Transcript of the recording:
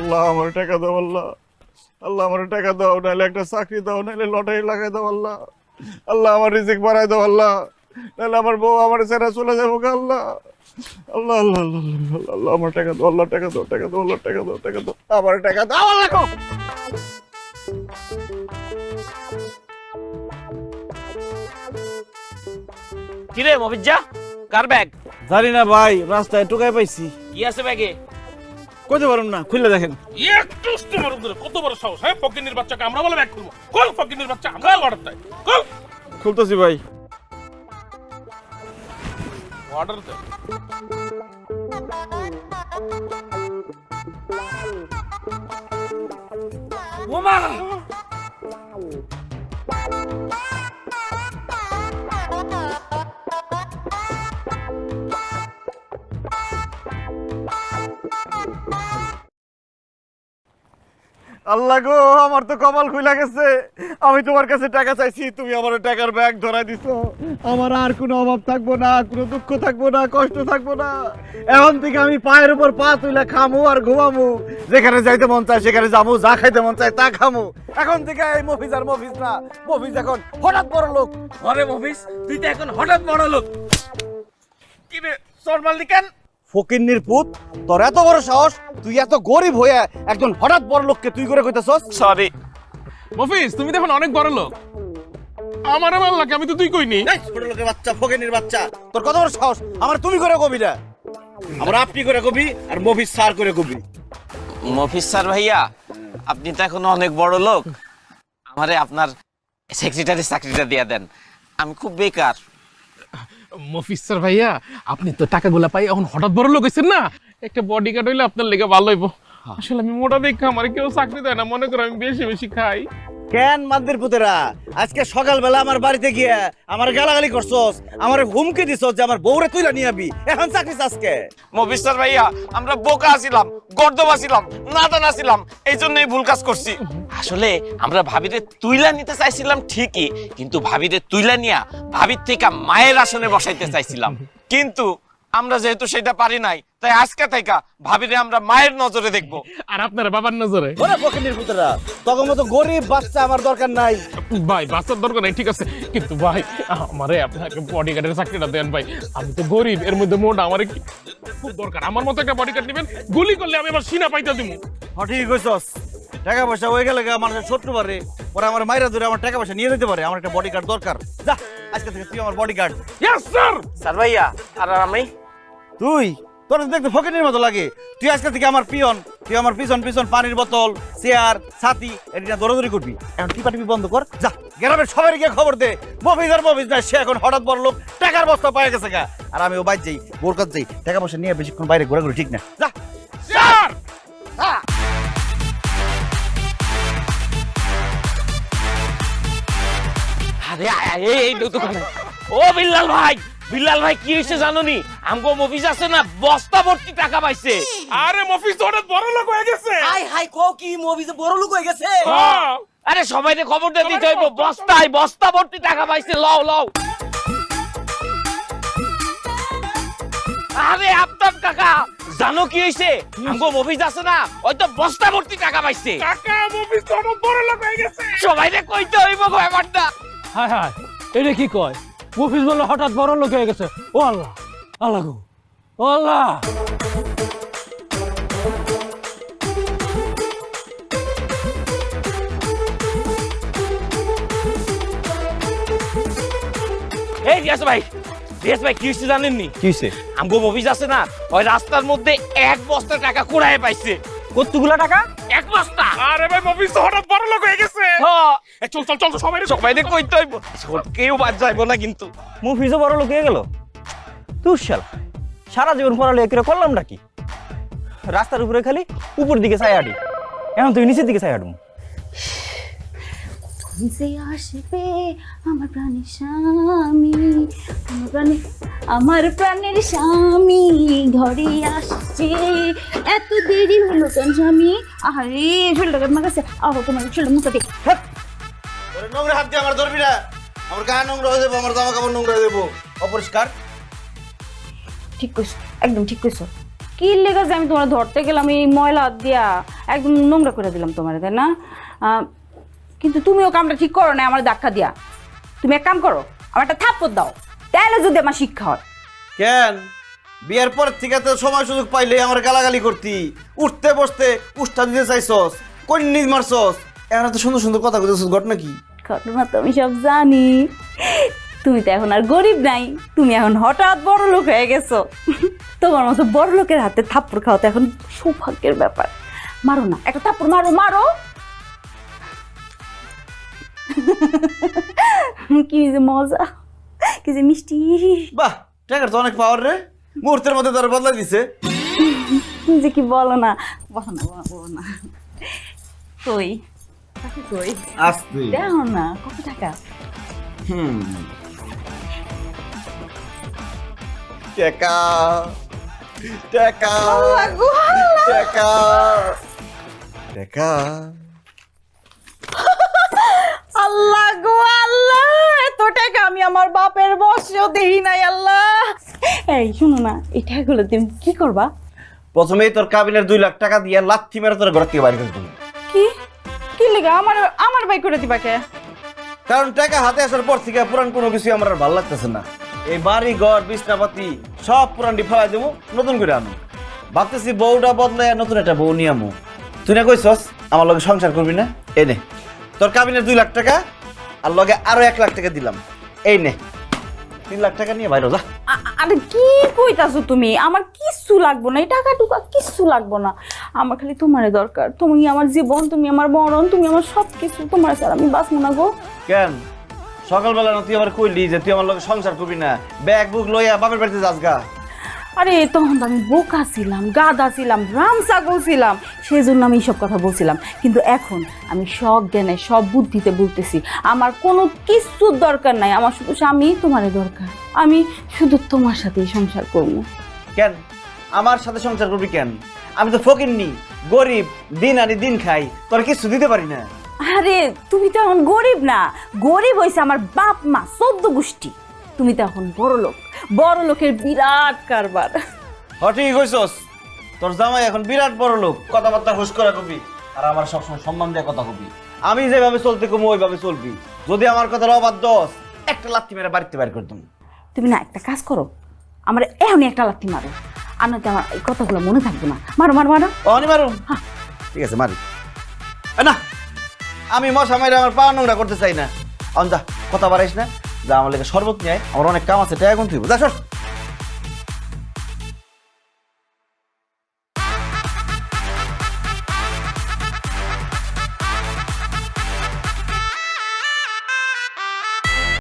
আল্লাহ আমার টাকা দাও আল্লাহ। আল্লাহ আমার টাকা দাও নাহলে একটা চাকরি দাও নাহলে লটারি লাগাই দাও আল্লাহ। আল্লাহ আমার রিজিক বাড়াই দাও আল্লাহ। নাহলে আমার বউ আমার ছেড়ে চলে যাব গো আল্লাহ। আল্লাহ আল্লাহ আল্লাহ আল্লাহ আল্লাহ আমার টাকা দাও আল্লাহ টাকা দাও টাকা দাও আল্লাহ টাকা দাও টাকা দাও আমার টাকা দাও আল্লাহ। কিরে মফিজ্জা কার ব্যাগ? জানি না ভাই রাস্তায় টুকাই পাইছি। কি আছে ব্যাগে? কইতে পারুম না খুললে দেখেন। একটু তোমার উপরে কত বড় সাহস হ্যাঁ? ফকিনের বাচ্চাকে আমরা বলে ব্যাক করব। কল ফকিনের বাচ্চা আমরা অর্ডার দেয়। কল খুলতেছি ভাই। অর্ডার দেয় ওমা আল্লাহ গো, আমার তো কপাল খুলে গেছে। আমি তোমার কাছে টাকা চাইছি, তুমি আমার টাকার ব্যাগ ধরাই দিছো। আমার আর কোনো অভাব থাকব না, কোনো দুঃখ থাকব না, কষ্ট থাকব না। এখন থেকে আমি পায়ের উপর পা তুলে খামু আর ঘুমামু। যেখানে যাইতে মন চায় সেখানে যাব যা খাইতে মন চায় তা খামু। এখন থেকে এই মফিজ আর মফিজ না। মফিজ এখন হঠাৎ বড় লোক। আরে মফিস তুই তো এখন হঠাৎ বড় লোক। কি রে চট মারলি কেন? ফকিন্নির পুত তোর এত বড় সাহস তুই এত গরিব হয়ে একজন হঠাৎ বড় লোককে তুই করে কইতেছস? সরি। মফিস তুমি দেখুন অনেক বড় লোক। আমার আমার লাগে আমি তো তুই কইনি। এই ছোট লোকের বাচ্চা ফকিনির বাচ্চা। তোর কত বড় সাহস? আমার তুমি করে কবি না। আমার আপনি করে কবি আর মফিজ স্যার করে কবি। মফিস স্যার ভাইয়া আপনি তো এখন অনেক বড় লোক। আমারে আপনার সেক্রেটারি চাকরিটা দিয়ে দেন। আমি খুব বেকার। স্যার ভাইয়া আপনি তো টাকাগুলা পাই এখন হঠাৎ বড় লোক হয়েছেন না? একটা বডিগার্ড হইলে আপনার লেগে ভালো হইব। আসলে আমি মোটা দেখা আমার কেউ চাকরি দেয় না মনে করো আমি বেশি বেশি খাই। কেন মাদ্দের পুতেরা? আজকে সকালবেলা আমার বাড়িতে গিয়ে আমার গালাগালি করছস আমার হুমকি দিছস যে আমার বউরে তুইলা নিয়ে আবি। এখন চাকরি আজকে মফিস ভাইয়া আমরা বোকা আছিলাম গর্দব আছিলাম নাদান আছিলাম এই জন্যই ভুল কাজ করছি। আসলে আমরা ভাবিরে তুইলা নিতে চাইছিলাম ঠিকই কিন্তু ভাবিরে তুইলা নিয়া ভাবির থেকে মায়ের আসনে বসাইতে চাইছিলাম। কিন্তু আমরা যেহেতু সেটা পারি নাই তাই আজকে থেকে ভাবিরে আমরা মায়ের নজরে দেখব। আর আপনার বাবার নজরে? ওরে ফকিনির পুতেরা তখন মতো গরিব বাচ্চা আমার দরকার নাই। ভাই বাচ্চার দরকার নাই ঠিক আছে। কিন্তু ভাই আমারে আপনাকে বডিগার্ডের চাকরিটা দেন ভাই। আমি তো গরিব এর মধ্যে মোটা আমারে কি খুব দরকার? আমার মতো একটা বডিগার্ড নেবেন গুলি করলে আমি আমার সিনা পাইতে দিব। ঠিক কইছস। টাকা পয়সা হয়ে গেলে আমার শত্রু পারে পরে আমার মাইরা ধরে আমার টাকা পয়সা নিয়ে যেতে পারে আমার একটা বডিগার্ড দরকার। যা আজকে থেকে তুই আমার বডিগার্ড ইয়েস স্যার স্যার ভাইয়া আর আমি? তুই তোর দেখতে ফকিনের মতো লাগে। তুই আজকে থেকে আমার পিয়ন তুই আমার পিছন পিছন পানির বোতল চেয়ার ছাতি এটা দৌড়াদৌড়ি করবি। এখন টিপা টিপি বন্ধ কর। যা গ্রামের সবাই গিয়ে খবর দে। মফিজ আর মফিজ না সে এখন হঠাৎ বড় লোক টাকার বস্তা পায়ে গেছে গা। আর আমি ও বাইর যাই বোর কাছে যাই টাকা পয়সা নিয়ে বেশিক্ষণ বাইরে ঘোরাঘুরি ঠিক না। যা। স্যার আরে আয়, আয়, এই এই দোকানে ও বিল্লাল ভাই বিল্লাল ভাই কি হয়েছে আমগো মফিস আছে না বস্তা ভর্তি টাকা পাইছে। আরে মফিস তো হঠাৎ বড় লোক হয়ে গেছে। হাই হাই কো কি মুভিতে বড় লোক হয়ে গেছে। হ্যাঁ। আরে সবাইকে খবরটা দিতে হইব বস্তায় বস্তা ভর্তি টাকা পাইছে লও লও। আরে আফতাব কাকা জানো কি হইছে? আমগো মফিস আছে না ওই তো বস্তা ভর্তি টাকা পাইছে। কাকা মফিস তো হঠাৎ বড় লোক হয়ে গেছে। সবাইকে কইতে হইব ব্যাপারটা। হায় হায় এটা কি কয়? মুভিস বলে হঠাৎ বড় লোক হয়ে গেছে। ও আল্লাহ আল্লাহ গো ও আল্লাহ। এই ভাই কি জানেননি? কি হইছে? আমগো মফিস আছে না ওই রাস্তার মধ্যে এক বস্তা টাকা কুড়ায় পাইছে। কতগুলা টাকা? এক বস্তা। আরে ভাই মফিস তো হঠাৎ বড় লোক হয়ে গেছে। হ্যাঁ এ, চল চল চল সবাই সবাইকে কইতে হইব কেউ বাদ যাইব না কিন্তু। মুভিসও বড় লোক হয়ে গেল। তুই শালা সারা জীবন পড়ালে করে করলাম নাকি রাস্তার উপরে খালি উপর দিকে ছাই হাঁটি এখন তুই নিচের দিকে ছাই হাঁটবো যে আসবে আমার প্রাণের স্বামী? আমার প্রাণের আমার প্রাণের স্বামী ঘরে আসছে। এত দেরি হলো কেন স্বামী? আরে শরীরটা আমার কাছে আহ তোমার শরীরটা মুখে নোংরা হাত দিয়ে আমার ধরবি না। আমার গা নোংরা হয়ে যাব আমার জামা কাপড় নোংরা হয়ে যাব। অপরিষ্কার। ঠিক কইছো একদম ঠিক কইছো। কি লেগে যে আমি তোমার ধরতে গেলাম এই ময়লা হাত দিয়া একদম নোংরা করে দিলাম তোমার তাই না? কিন্তু তুমিও কামটা ঠিক করো না আমার ধাক্কা দিয়া। তুমি এক কাম করো আমার একটা থাপ্পড় দাও তাহলে যদি আমার শিক্ষা হয়। কেন? বিয়ের পর থেকে তো সময় সুযোগ পাইলে আমার গালাগালি করতি। উঠতে বসতে উষ্ঠা দিতে চাইছস কোন নিজ মারছস। এখন তো সুন্দর সুন্দর কথা কইতেছস ঘটনা কি? ঘটনা তো আমি সব জানি। তুমি তো এখন আর গরিব নাই তুমি এখন হঠাৎ বড় লোক হয়ে গেছো। তোমার মতো বড় লোকের হাতে থাপ্পড় খাওয়া তো এখন সৌভাগ্যের ব্যাপার। মারো না একটা থাপ্পড় মারো মারো। কি যে মজা কি যে মিষ্টি। বাহ টাকার তো অনেক পাওয়ার রে। মুহূর্তের মধ্যে তার বদলা দিছে। যে কি বলো না বলো না বলো না, বলো না। কই? টাকা কই আসতে দেখো না কত টাকা হুম টাকা টাকা টাকা টাকা আল্লাহ গো আল্লাহ এত টাকা আমি আমার বাপের বসেও দেই নাই আল্লাহ। এই শুনো না এই টাকাগুলো তুমি কি করবা? প্রথমেই তোর কাবিনের দুই লাখ টাকা দিয়ে লাথি মেরে তোর ঘর থেকে বাইরে করে কি? লেগে আমার আমার বাই করে দিবা কে? কারণ টাকা হাতে আসার পর থেকে পুরান কোনো কিছু আমার আর ভালো লাগতেছে না। এই বাড়ি ঘর বিছনাপাতি সব পুরানটি ফেলাই দেবো নতুন করে আনো ভাবতেছি বউটা বদলায় নতুন একটা বউ নিয়ে আমু তুই না কইছস আমার লগে সংসার করবি না? এই নে তোর কাবিনের দুই লাখ টাকা আর লগে আরও এক লাখ টাকা দিলাম। এই নে তিন লাখ টাকা নিয়ে বাইরে যা। আরে কি কইতাছো তুমি? আমার কিচ্ছু লাগবো না এই টাকা টুকা কিচ্ছু লাগবো না। আমার খালি তোমারে দরকার। তুমি আমার জীবন তুমি আমার মরণ তুমি আমার সব কিছু তোমার স্যার আমি বাঁচবো না গো। কেন? সকালবেলা না তুই আমার কইলি যে তুই আমার লগে সংসার করবি না। ব্যাগ বুক লইয়া বাপের বাড়িতে যাস গা। আরে তখন তো আমি বোকা ছিলাম গাদা ছিলাম রাম ছাগল ছিলাম। সেই জন্য আমি এইসব কথা বলছিলাম। কিন্তু এখন আমি সব জ্ঞানে সব বুদ্ধিতে বলতেছি আমার কোনো কিছুর দরকার নাই। আমার শুধু স্বামী তোমারই দরকার। আমি শুধু তোমার সাথেই সংসার করব। কেন? আমার সাথে সংসার করবি কেন? আমি তো ফকির নি গরিব দিন আনি দিন খাই তোর কিছু দিতে পারি না। আরে তুমি তো এখন গরিব না। গরিব হয়েছে আমার বাপ মা চোদ্দ গোষ্ঠী। তুমি তো এখন বড় লোক বড় লোকের বিরাট কারবার। হ ঠিক কইছস। তোর জামাই এখন বিরাট বড় লোক কথাবার্তা হুশ করে কবি আর আমার সবসময় সম্মান দিয়ে কথা কবি। আমি যেভাবে চলতে কমু ওইভাবে চলবি। যদি আমার কথার অবাদ দশ একটা লাথি মেরে বাড়িতে বাইর করে দেবো। তুমি না একটা কাজ করো। আমার এখনই একটা লাথি মারো। আর নয়তো আমার এই কথাগুলো মনে থাকবে না? মারো মারো মারো। অনি মারো ঠিক আছে মারি। এ না আমি মশা মাইরে আমার পা নোংরা করতে চাই না। অন যা কথা বাড়াইস না। যা আমার লেগে শরবত নিয়ে আমার অনেক কাম আছে টাকা গুনতে। যা সর।